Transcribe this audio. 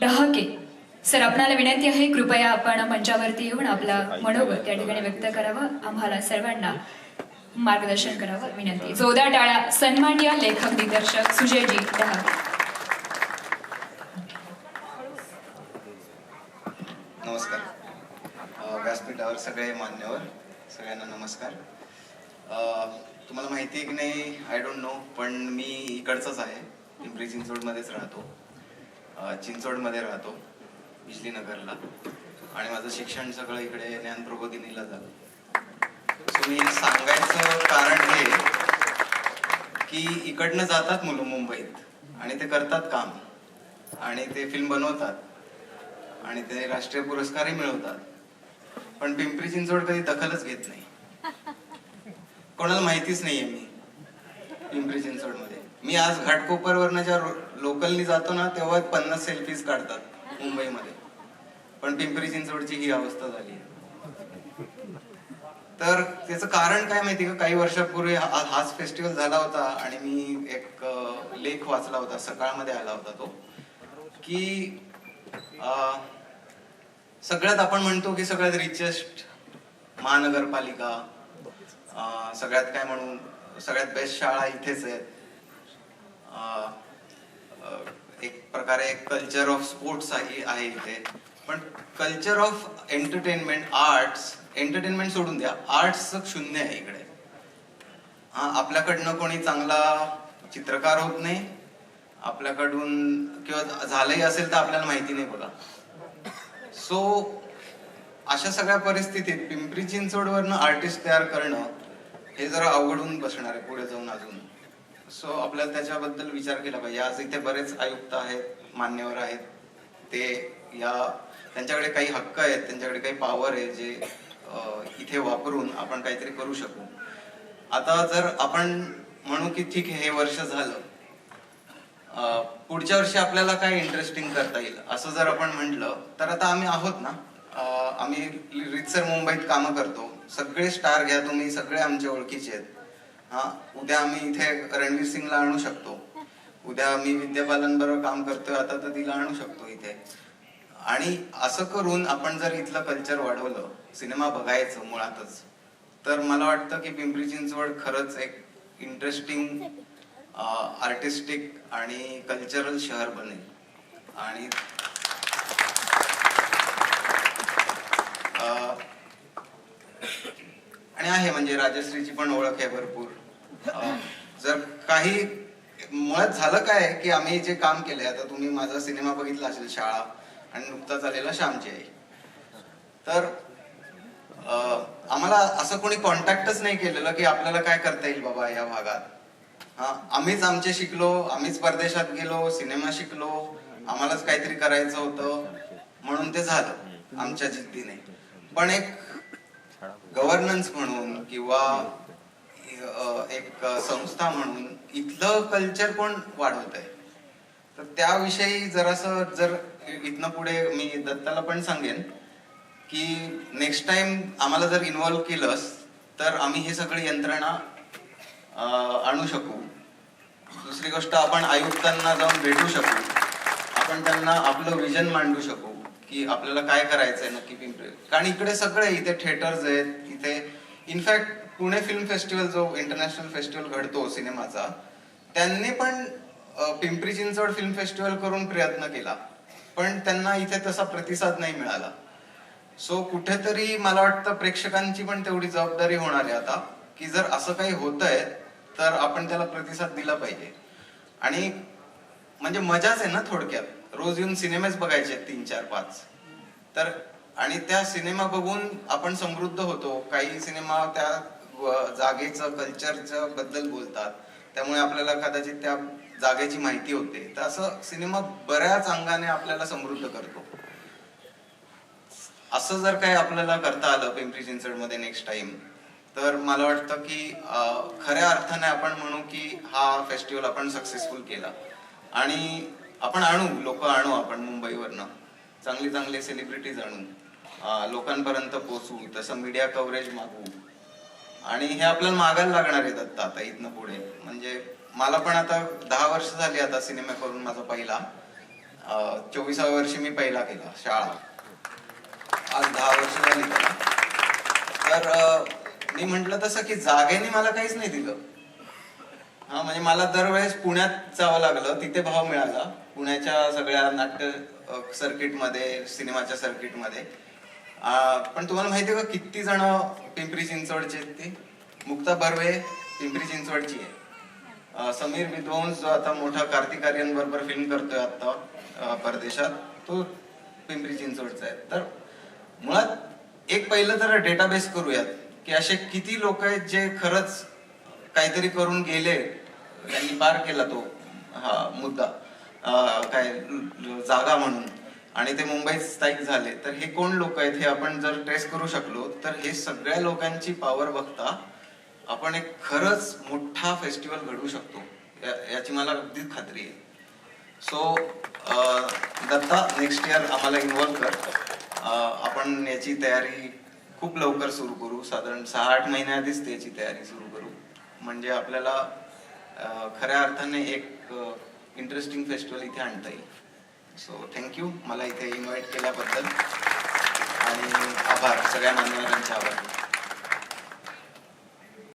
Dahake. Sir आपणाला विनंती आहे कृपया आपण मंचावरती येऊन आपला मनोगत त्या ठिकाणी व्यक्त करावं. आम्हाला सर्वांना मार्गदर्शन करावं विनंती. जोदा टाळा टाळ्या. सन्मान्य लेखक दिग्दर्शक सुजयजी डहाके. नमस्कार. व्यासपीठावर सगळे मान्यवर सगळ्यांना नमस्कार. तुम्हाला माहिती आहे की नाही? आय डोंट नो पण मी इकडचाच आहे. पिंपरी चिंचवडमध्येच राहतो. चिंचवडमध्ये राहतो बिजलीनगरला. आणि माझं शिक्षण सगळं इकडे ज्ञान प्रबोधिनीला झालं. सो मी सांगायचं कारण हे की इकडनं जातात मुलं मुंबईत आणि ते करतात काम. आणि ते फिल्म बनवतात. आणि ते राष्ट्रीय पुरस्कारही मिळवतात. पण पिंपरी चिंचवड कधी दखलच घेत नाही. कोणाला माहितीच नाहीये मी पिंपरी चिंचवडमध्ये. मी आज घाटकोपरवरनं ज्या लोकलनी जातो ना तेव्हा पन्नास सेल्फीज काढतात मुंबईमध्ये. पण पिंपरी चिंचवडची ही अवस्था झाली तर त्याचं कारण काय माहिती का? काही वर्षापूर्वी हा- हाच फेस्टिवल झाला होता आणि मी एक लेख वाचला होता सकाळमध्ये आला होता तो की सगळ्यात आपण म्हणतो की सगळ्यात रिचेस्ट महानगरपालिका सगळ्यात काय म्हणू सगळ्यात बेस्ट शाळा इथेच आहेत. एक प्रकारे एक कल्चर ऑफ स्पोर्ट्स आहे इथे. पण culture of entertainment arts entertainment सोडून द्या. आर्ट्स शून्य आहे इकडे. हा आपल्याकडनं कोणी चांगला चित्रकार होत नाही. आपल्याकडून किंवा झालंही असेल तर आपल्याला माहिती नाही बघा सो अशा सगळ्या परिस्थितीत पिंपरी चिंचवडवरनं आर्टिस्ट तयार करणं हे जरा अवघडून बसणार आहे पुढे जाऊन अजून. सो आपल्याला त्याच्याबद्दल विचार केला पाहिजे. आज इथे बरेच आयुक्त आहेत मान्यवर आहेत. ते या त्यांच्याकडे काही हक्क आहेत त्यांच्याकडे काही पॉवर आहे जे इथे वापरून आपण काहीतरी करू शकू. आता जर आपण म्हणू की ठीक आहे हे वर्ष झालं. पुढच्या वर्षी आपल्याला काय इंटरेस्टिंग करता येईल? असं जर आपण म्हटलं तर आता आम्ही आहोत ना. आम्ही रितसर मुंबईत कामं करतो. सगळे स्टार घ्या तुम्ही सगळे आमचे ओळखीचे आहेत. हा उद्या आम्ही इथे रणवीर सिंगला आणू शकतो. उद्या मी विद्या बालन बरोबर काम करतोय आता तर तिला आणू शकतो इथे. आणि असं करून आपण जर इथलं कल्चर वाढवलं सिनेमा बघायचं मुळातच तर मला वाटतं की पिंपरी चिंचवड खरंच एक इंटरेस्टिंग आर्टिस्टिक आणि कल्चरल शहर बनेल. आणि आणि आहे म्हणजे राजश्रीची पण ओळख आहे भरपूर. जर काही मुळात झालं काय की आम्ही जे काम केलंय आता तुम्ही माझा सिनेमा बघितला असेल शाळा आणि नुकताच आलेला श्यामची आई. तर आम्हाला असं कोणी कॉन्टॅक्टच नाही केलेलं की आपल्याला काय करता येईल बाबा या भागात. हा आम्हीच आमचे शिकलो आम्हीच परदेशात गेलो सिनेमा शिकलो आम्हालाच काहीतरी करायचं होतं म्हणून ते झालं आमच्या जिद्दीने. पण एक गव्हर्नन्स म्हणून किंवा एक संस्था म्हणून इथलं कल्चर कोण वाढवत आहे. तर त्याविषयी जरासं जर इथनं पुढे मी दत्ताला पण सांगेन की नेक्स्ट टाइम आम्हाला जर इन्व्हॉल्व केलंस तर आम्ही हे सगळी यंत्रणा आणू शकू. दुसरी गोष्ट आपण आयुक्तांना जाऊन भेटू शकू. आपण त्यांना आपलं विजन मांडू शकू की आपल्याला काय करायचंय नक्की पिंपरी. कारण इकडे सगळे इथे थिएटर्स आहेत इथे in fact Pune film festival जो इंटरनॅशनल फेस्टिवल घडतो सिनेमाचा त्यांनी पण पिंपरी चिंचवड फिल्म फेस्टिवल करून प्रयत्न केला. पण त्यांना इथे तसा प्रतिसाद नाही मिळाला. सो कुठेतरी मला वाटतं प्रेक्षकांची पण तेवढी जबाबदारी होणार आहे आता की जर असं काही होतंय तर आपण त्याला प्रतिसाद दिला पाहिजे. आणि म्हणजे मजाच आहे ना थोडक्यात. रोज येऊन सिनेमेच बघायचे आहेत तीन चार पाच. तर आणि त्या सिनेमा बघून आपण समृद्ध होतो. काही सिनेमा त्या जागेचं कल्चरचं बद्दल बोलतात. त्यामुळे आपल्याला कदाचित त्या जागेची माहिती होते. तर असं सिनेमा बऱ्याच अंगाने आपल्याला समृद्ध करतो. असं जर काही आपल्याला करता आलं पिंपरी चिंचवडमध्ये नेक्स्ट टाइम तर मला वाटतं की खऱ्या अर्थाने आपण म्हणू की हा फेस्टिवल आपण सक्सेसफुल केला. आणि आपण आणू लोक आणू आपण मुंबईवरनं. चांगले चांगले सेलिब्रिटीज आणू लोकांपर्यंत पोचू तसं मीडिया कव्हरेज मागू आणि हे आपल्याला मागायला लागणार आहेत दत्ता आता इथनं पुढे. म्हणजे मला पण आता दहा वर्ष झाली आता सिनेमा करून माझा पहिला. चोवीसाव्या वर्षी मी पहिला केला शाळा. आज दहा वर्ष झाली तर मी म्हंटल तसं की जागेने मला काहीच नाही दिलं. हा म्हणजे मला दरवेळेस पुण्यात जावं लागलं तिथे भाव मिळाला. पुण्याच्या सगळ्या नाट्य सर्किटमध्ये सिनेमाच्या सर्किटमध्ये पण तुम्हाला माहिती आहे का किती जण पिंपरी चिंचवडचे आहेत ते? मुक्ता बर्वे पिंपरी चिंचवडची आहे. समीर विद्वंस जो आता मोठा कार्तिक आर्यन बरोबर फिल्म करतोय आता परदेशात तो पिंपरी चिंचवडचा आहे. तर मुळात एक पहिलं तर डेटाबेस करूयात की असे किती लोक आहेत जे खरंच काहीतरी करून गेले त्यांनी पार केला तो हा मुद्दा काय जागा म्हणून. आणि ते मुंबईत स्थायिक झाले तर हे कोण लोक आहेत हे आपण जर ट्रेस करू शकलो तर हे सगळ्या लोकांची पॉवर बघता आपण एक खरंच मोठा फेस्टिवल घडवू शकतो. याची मला अगदी खात्री आहे. सो दत्ता नेक्स्ट इयर आम्हाला इन्व्हॉल्व कर. आपण याची तयारी खूप लवकर सुरू करू. साधारण सहा आठ महिन्या आधीच त्याची तयारी सुरू करू. म्हणजे आपल्याला खऱ्या अर्थाने एक इंटरेस्टिंग फेस्टिवल इथे आणता येईल. सो थँक्यू मला इथे इन्व्हाइट केल्याबद्दल. आणि आभार. सगळ्या मान्यवरांचे आभार.